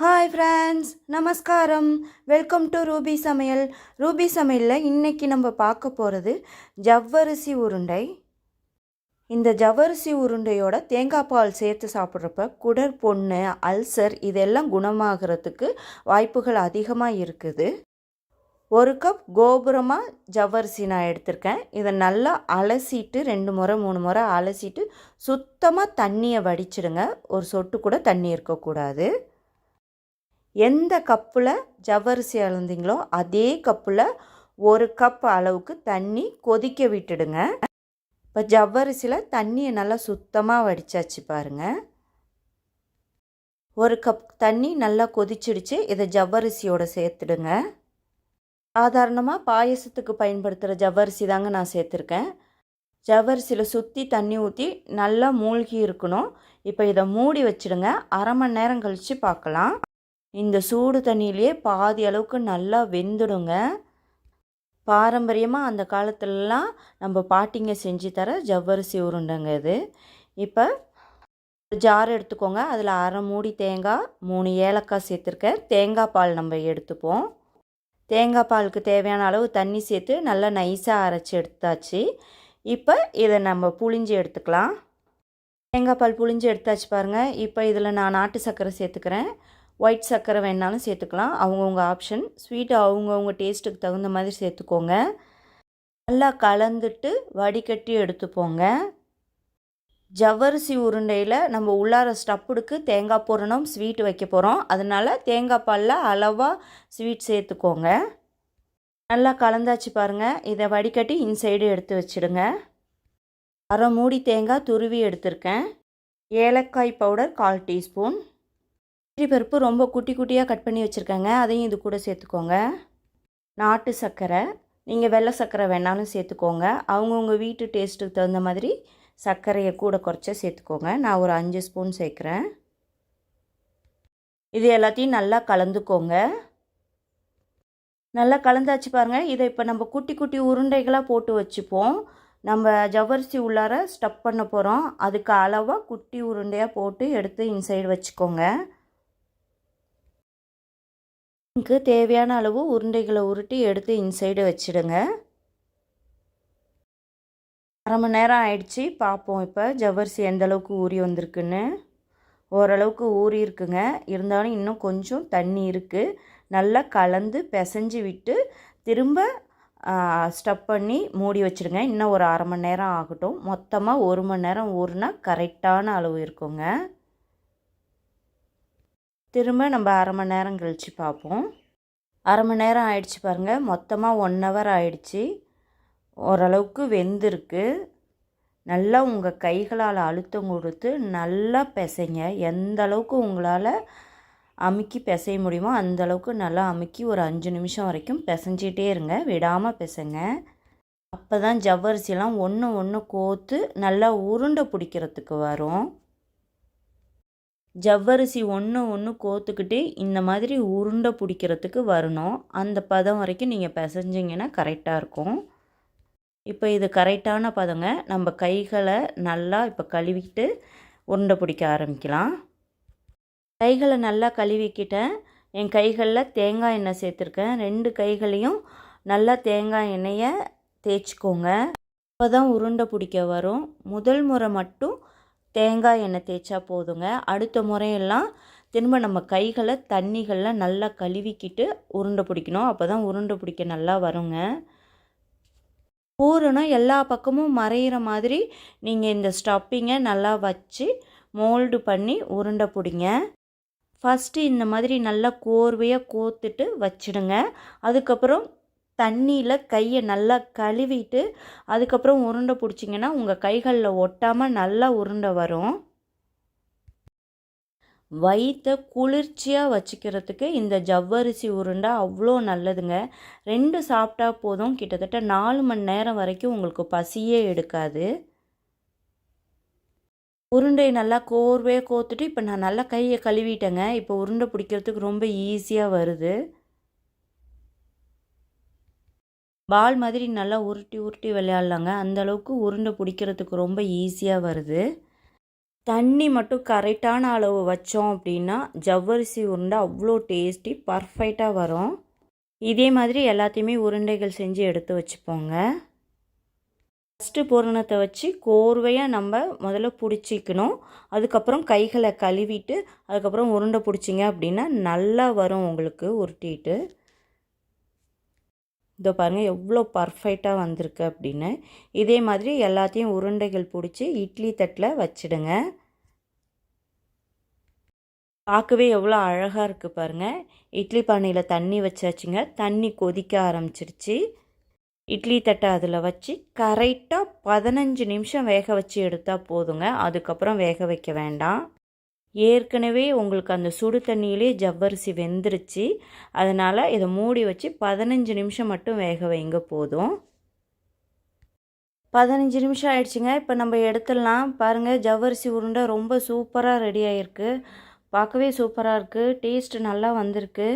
Hi friends நமஸ்காரம். Welcome to Ruby சமையல் Ruby சமையலில் இன்றைக்கி நம்ம பார்க்க போகிறது ஜவ்வரிசி உருண்டை. இந்த ஜவ்வரிசி உருண்டையோட தேங்காய் பால் சேர்த்து சாப்பிட்றப்ப குடர் பொண்ணு அல்சர் இதெல்லாம் குணமாகிறதுக்கு வாய்ப்புகள் அதிகமாக இருக்குது. ஒரு கப் கோபுரமாக ஜவ்வரிசி நான் எடுத்திருக்கேன். இதை நல்லா அலசிட்டு ரெண்டு முறை மூணு முறை அலசிட்டு சுத்தமாக தண்ணியை வடிச்சிடுங்க. ஒரு சொட்டு கூட தண்ணி இருக்கக்கூடாது. எந்த கப்பில் ஜவ்வரிசி அளந்தீங்களோ அதே கப்பில் ஒரு கப் அளவுக்கு தண்ணி கொதிக்க விட்டுடுங்க. இப்போ ஜவ்வரிசியில் தண்ணியை நல்லா சுத்தமாக வடித்தாச்சு பாருங்கள் ஒரு கப் தண்ணி நல்லா கொதிச்சிடுச்சு இதை ஜவ்வரிசியோடு சேர்த்துடுங்க. சாதாரணமாக பாயசத்துக்கு பயன்படுத்துகிற ஜவ்வரிசி தாங்க நான் சேர்த்துருக்கேன். ஜவ்வரிசியில் சுற்றி தண்ணி ஊற்றி நல்லா மூழ்கி இருக்கணும். இப்போ இதை மூடி வச்சிடுங்க. அரை மணி நேரம் கழித்து பார்க்கலாம் இந்த சூடு தண்ணியிலே பாதி அளவுக்கு நல்லா வெந்துடுங்க. பாரம்பரியமாக அந்த காலத்துலலாம் நம்ம பாட்டிங்க செஞ்சு தர ஜவ்வரிசி உருண்டைங்க இது. இப்போ ஜார் எடுத்துக்கோங்க. அதில் அரை மூடி தேங்காய் மூணு ஏலக்காய் சேர்த்துருக்கேன். தேங்காய் பால் நம்ம எடுத்துப்போம். தேங்காய் பாலுக்கு தேவையான அளவு தண்ணி சேர்த்து நல்லா நைஸாக அரைச்சி எடுத்தாச்சு. இப்போ இதை நம்ம புளிஞ்சு எடுத்துக்கலாம். தேங்காய் பால் புளிஞ்சு எடுத்தாச்சு பாருங்கள் இப்போ இதில் நான் நாட்டு சர்க்கரை சேர்த்துக்கிறேன். ஒயிட் சர்க்கரை வேணாலும் சேர்த்துக்கலாம். அவங்கவுங்க ஆப்ஷன் ஸ்வீட்டு அவங்கவுங்க டேஸ்ட்டுக்கு தகுந்த மாதிரி சேர்த்துக்கோங்க. நல்லா கலந்துட்டு வடிகட்டி எடுத்துப்போங்க. ஜவ்வரிசி உருண்டையில் நம்ம உள்ளார ஸ்டப்புடுக்கு தேங்காய் பூரணம் ஸ்வீட் வைக்க போகிறோம் அதனால் தேங்காய் பாலில் அளவாக ஸ்வீட் சேர்த்துக்கோங்க. நல்லா கலந்தாச்சு பாருங்கள் இதை வடிகட்டி இன்சைடு எடுத்து வச்சுடுங்க அரை மூடி தேங்காய் துருவி எடுத்திருக்கேன். ஏலக்காய் பவுடர் கால் டீஸ்பூன். பருப்பு ரொம்ப குட்டி குட்டியாக கட் பண்ணி வச்சுருக்கேங்க. அதையும் இது கூட சேர்த்துக்கோங்க. நாட்டு சர்க்கரை. நீங்கள் வெள்ளை சர்க்கரை வேணாலும் சேர்த்துக்கோங்க. அவங்கவுங்க வீட்டு டேஸ்ட்டுக்கு தகுந்த மாதிரி சர்க்கரையை கூட குறைச்சா சேர்த்துக்கோங்க. நான் ஒரு அஞ்சு ஸ்பூன் சேர்க்குறேன். இது எல்லாத்தையும் நல்லா கலந்துக்கோங்க. நல்லா கலந்தாச்சு பாருங்கள் இதை இப்போ நம்ம குட்டி குட்டி உருண்டைகளாக போட்டு வச்சுப்போம். நம்ம ஜவ்வரிசி உள்ளார ஸ்டப் பண்ண போகிறோம் அதுக்கு அளவாக குட்டி உருண்டையாக போட்டு எடுத்து இன்சைடு வச்சுக்கோங்க. இதுக்கு தேவையான அளவு உருண்டைகளை உருட்டி எடுத்து இன்சைடு வச்சிடுங்க. அரை மணி நேரம் ஆயிடுச்சு. பார்ப்போம் இப்போ ஜவ்வரிசி எந்த அளவுக்கு ஊறி வந்திருக்குன்னு. ஓரளவுக்கு ஊறி இருக்குங்க. இருந்தாலும் இன்னும் கொஞ்சம் தண்ணி இருக்குது நல்லா கலந்து பிசைஞ்சு விட்டு திரும்ப ஸ்டப் பண்ணி மூடி வச்சுடுங்க. இன்னும் ஒரு அரை மணி நேரம் ஆகட்டும். மொத்தமாக ஒரு மணி நேரம் ஊறுனா கரெக்டான அளவு இருக்குங்க. திரும்ப நம்ம அரை மணி நேரம் கழித்து பார்ப்போம். அரை மணி நேரம் ஆயிடுச்சு பாருங்கள் மொத்தமாக ஒன் ஹவர் ஆயிடுச்சு. ஓரளவுக்கு வெந்திருக்கு. நல்லா உங்கள் கைகளால் அழுத்தம் கொடுத்து நல்லா பிசைங்க. எந்த அளவுக்கு உங்களால் அமுக்கி பிசைய முடியுமோ அந்த அளவுக்கு நல்லா அமுக்கி ஒரு அஞ்சு நிமிஷம் வரைக்கும் பிசைஞ்சிட்டே இருங்க. விடாமல் பிசைங்க. அப்போ தான் ஜவ்வரிசிலாம் ஒன்று ஒன்று கோத்து நல்லா உருண்டை பிடிக்கிறதுக்கு வரும். ஜவ்வரிசி ஒன்று ஒன்று கோத்துக்கிட்டு இந்த மாதிரி உருண்டை பிடிக்கிறதுக்கு வரணும். அந்த பதம் வரைக்கும் நீங்கள் பிசைஞ்சிங்கன்னா கரெக்டாக இருக்கும். இப்போ இது கரெக்டான பதங்க நம்ம கைகளை நல்லா இப்போ கழுவிட்டு உருண்டை பிடிக்க ஆரம்பிக்கலாம். கைகளை நல்லா கழுவிக்கிட்டேன். என் கைகளில் தேங்காய் எண்ணெய் சேர்த்துருக்கேன். ரெண்டு கைகளையும் நல்லா தேங்காய் எண்ணெயை தேய்ச்சிக்கோங்க. அப்போ தான் உருண்டை பிடிக்க வரும். முதல் முறை மட்டும் தேங்காய் எண்ணெய் தேய்ச்சா போதுங்க. அடுத்த முறையெல்லாம் திரும்ப நம்ம கைகளை தண்ணிகளில் நல்லா கழுவிக்கிட்டு உருண்டை பிடிக்கணும். அப்போ தான் உருண்டை பிடிக்க நல்லா வருங்க. பூரணம் எல்லா பக்கமும் மறையிற மாதிரி நீங்கள் இந்த ஸ்டப்பிங்கை நல்லா வச்சு மோல்டு பண்ணி உருண்டை பிடிங்க. ஃபஸ்ட்டு இந்த மாதிரி நல்லா கோர்வையாக கோத்துட்டு வச்சிடுங்க. அதுக்கப்புறம் தண்ணியில் கையை நல்லா கழுவிட்டு அதுக்கப்புறம் உருண்டை பிடிச்சிங்கன்னா உங்கள் கைகளில் ஒட்டாமல் நல்லா உருண்டை வரும். வயிற்றை குளிர்ச்சியாக வச்சுக்கிறதுக்கு இந்த ஜவ்வரிசி உருண்டை அவ்வளோ நல்லதுங்க. ரெண்டு சாப்பிட்டா போதும். கிட்டத்தட்ட நாலு மணி நேரம் வரைக்கும் உங்களுக்கு பசியே எடுக்காது. உருண்டை நல்லா கோர்வே கோத்துட்டு இப்போ நான் நல்லா கையை கழுவிட்டேங்க. இப்போ உருண்டை பிடிக்கிறதுக்கு ரொம்ப ஈஸியாக வருது. பால் மாதிரி நல்லா உருட்டி உருட்டி விளையாடலாங்க. அந்தளவுக்கு உருண்டை பிடிக்கிறதுக்கு ரொம்ப ஈஸியாக வருது. தண்ணி மட்டும் கரெக்டான அளவு வச்சோம் அப்படின்னா ஜவ்வரிசி உருண்டை அவ்வளோ டேஸ்டி பர்ஃபெக்டாக வரும். இதே மாதிரி எல்லாத்தையுமே உருண்டைகள் செஞ்சு எடுத்து வச்சுப்போங்க. ஃபஸ்ட்டு பூரணத்தை வச்சு கோர்வையாக நம்ம முதல்ல பிடிச்சிக்கணும். அதுக்கப்புறம் கைகளை கழுவிட்டு அதுக்கப்புறம் உருண்டை பிடிச்சிங்க அப்படின்னா நல்லா வரும் உங்களுக்கு உருட்டிட்டு. இதோ பாருங்கள் எவ்வளோ பர்ஃபெக்டாக வந்திருக்கு அப்படின்னு. இதே மாதிரி எல்லாத்தையும் உருண்டைகள் பிடிச்சி இட்லி தட்டில் வச்சிடுங்க. பார்க்கவே எவ்வளோ அழகாக இருக்குது பாருங்கள் இட்லி பானையில் தண்ணி வச்சாச்சுங்க. தண்ணி கொதிக்க ஆரம்பிச்சிருச்சு. இட்லி தட்டை அதில் வச்சு கரெக்டாக பதினஞ்சு நிமிஷம் வேக வச்சு எடுத்தால் போதுங்க. அதுக்கப்புறம் வேக வைக்க வேண்டாம். ஏற்கனவே உங்களுக்கு அந்த சுடு தண்ணியிலே ஜவ்வரிசி வெந்துருச்சு. அதனால் இதை மூடி வச்சு பதினஞ்சு நிமிஷம் மட்டும் வேக வைங்க போதும். பதினஞ்சு நிமிஷம் ஆயிடுச்சுங்க. இப்போ நம்ம எடுத்துடலாம். பாருங்கள் ஜவ்வரிசி உருண்டை ரொம்ப சூப்பராக ரெடி ஆகிருக்கு பார்க்கவே சூப்பராக இருக்குது டேஸ்ட்டு நல்லா வந்திருக்கு.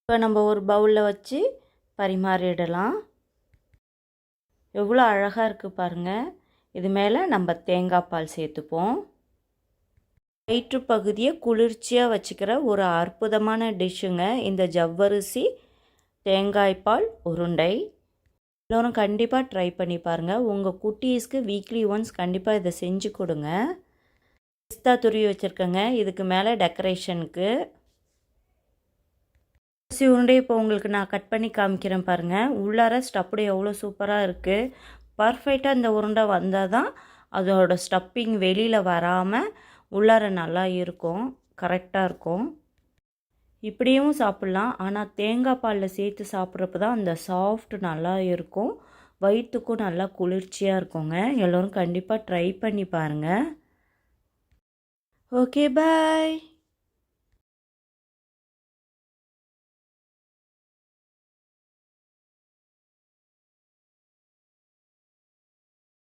இப்போ நம்ம ஒரு பவுலில் வச்சு பரிமாறிடலாம். எவ்வளோ அழகாக இருக்குது பாருங்கள் இது மேலே நம்ம தேங்காய் பால் சேர்த்துப்போம். வயிற்று பகுதியை குளிர்ச்சியாக வச்சுக்கிற ஒரு அற்புதமான டிஷ்ஷுங்க. இந்த ஜவ்வரிசி தேங்காய்பால் உருண்டை. எல்லோரும் கண்டிப்பாக ட்ரை பண்ணி பாருங்கள் உங்கள் குட்டீஸ்க்கு வீக்லி ஒன்ஸ் கண்டிப்பாக இதை செஞ்சு கொடுங்க. பிஸ்தா துருவி வச்சுருக்கேங்க. இதுக்கு மேலே டெக்கரேஷனுக்கு அரிசி உருண்டை இப்போ உங்களுக்கு நான் கட் பண்ணி காமிக்கிறேன் பாருங்கள் உள்ளார ஸ்டப்புடு எவ்வளோ சூப்பராக இருக்குது பர்ஃபெக்டாக இந்த உருண்டை வந்தால் தான் அதோட ஸ்டப்பிங் வெளியில் வராமல் உள்ளார நல்லா இருக்கும் கரெக்டாக இருக்கும். இப்படியும் சாப்பிட்லாம். ஆனால் தேங்காய் பாலில் சேர்த்து சாப்பிட்றப்ப தான் அந்த சாஃப்ட் நல்லா இருக்கும். வயிற்றுக்கும் நல்லா குளிர்ச்சியாக இருக்குங்க. எல்லோரும் கண்டிப்பாக ட்ரை பண்ணி பாருங்கள் ஓகே பாய்